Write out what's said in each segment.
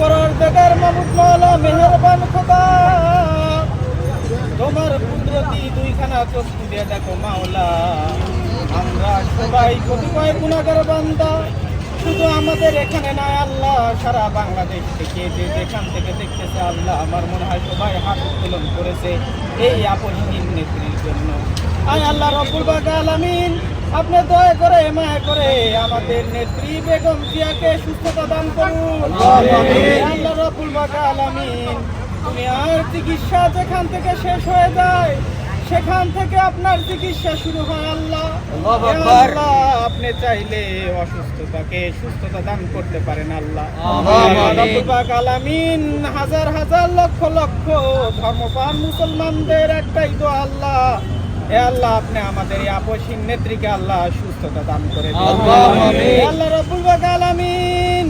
করার দেখার মাবুদ মাওলা মেহরবান খোদা তোমার কুদরতি দুইখানা চোখ দিয়ে দেখো মাওলা। আমরা সবাই কতিপয় গুণাগার বান্দা। শুধু আমাদের এখানে নাই আল্লাহ, সারা বাংলাদেশ থেকে যে যেখান থেকে দেখতেছে আল্লাহ, আমার মনে হয় সবাই হাত উত্তোলন করেছে এই আপসহীন নেত্রীর জন্য। আয় আল্লাহ রব্বুল বাগা আলামিন আপনি দয়া করে মায়া করে আমাদের নেত্রী বেগম জিয়াকে সুস্থতা দান করুন। আল্লাহ রব্বুল চিকিৎসা যেখান থেকে শেষ হয়ে যায় সেখান থেকে আপনার চিকিৎসা শুরু হয় আল্লাহ। আপনি চাইলে অসুস্থতাকে সুস্থতা দান করতে পারেন আল্লাহ। আলামিন হাজার হাজার লক্ষ লক্ষ ধর্মপান মুসলমানদের একটাই তো আল্লাহ। এ আল্লাহ আপনি আমাদের এই আপসীন নেত্রীকে আল্লাহ সুস্থতা দান করে আল্লাহ রব্বুল আলামিন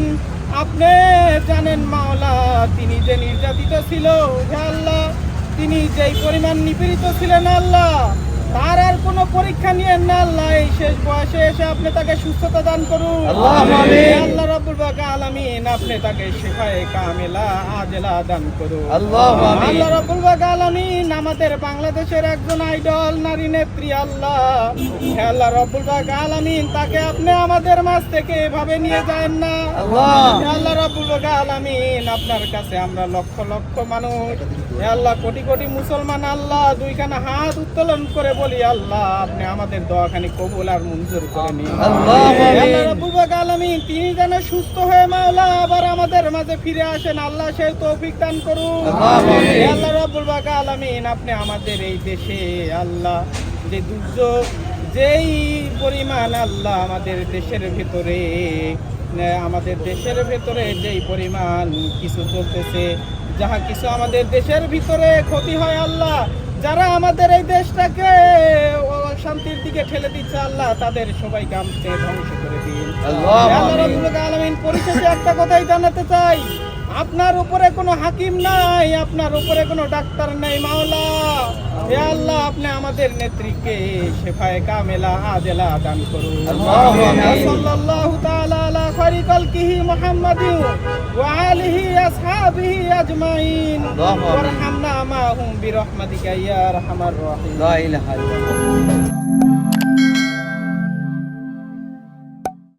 আপনি জানেন মাওলা তিনি যে নির্যাতিত ছিল হে আল্লাহ তিনি যেই পরিমাণ নিপীড়িত ছিলেন আল্লাহ তার আর কোনো পরীক্ষা নিয়ে না আল্লাহ এই শেষ বয়সে এসে আপনি তাকে সুস্থতা দান করুন। আল্লাহ আমিন। হে আল্লাহ রাব্বুল বাকা আলামিন আপনি তাকে শেফায়ে কামেলা আজেলা দান করুন আল্লাহ আল্লাহ রাব্বুল বাকা আলামিন আমাদের বাংলাদেশের একজন আইডল নারী নেত্রী আল্লাহ আল্লাহ রাব্বুল বাকা আলামিন তাকে আপনি আমাদের মাঝ থেকে এভাবে নিয়ে যান না আল্লাহ। আল্লাহ রাব্বুল বাকা আলামিন আপনার কাছে আমরা লক্ষ লক্ষ মানুষ আল্লাহ কোটি কোটি মুসলমান আল্লাহ দুইখানা হাত উত্তোলন করে বলি আল্লাহ আপনি আমাদের দোয়াখানি কবুল আর মঞ্জুর করে নিন আল্লাহ আমিন। বাকা আলামিন তিনি যেন সুস্থ হয়ে মাওলা আবার আমাদের মাঝে ফিরে আসেন। আল্লাহ সেই তৌফিক দান করুন। আল্লাহ রাব্বুল বাকা আলামিন আপনি আমাদের এই দেশে আল্লাহ যে দুর্যোগ যেই পরিমাণ আল্লাহ আমাদের দেশের ভিতরে আমাদের দেশের ভেতরে যেই পরিমাণ কিছু চলতেছে যাহা কিছু আমাদের দেশের ভিতরে ক্ষতি হয় আল্লাহ যারা আমাদের এই দেশটাকে শান্তির দিকে ঠেলে দিচ্ছে আল্লাহ তাদের সবাইকে আমতে ধ্বংস করে দিন আমিন। পরিশেষে একটা কথাই জানাতে চাই আপনার উপরে কোনো হাকিম নাই আপনার উপরে কোনো ডাক্তার নাই মাওলা হে আল্লাহ আপনি আমাদের নেত্রীকে শেফায়ে কামেলা আজেলা দান করুন। সাল্লাল্লাহু তাআলা আলা খায়রি খালকিহি মুহাম্মাদিন ওয়া আলিহি আসহাবিহি আজমাইন। আল্লাহু আমিন। ওয়ারহামনা মাহুম বিরহমাতিকা ইয়া আরহামার রাহিম। লা ইলাহা ইল্লাল্লাহ।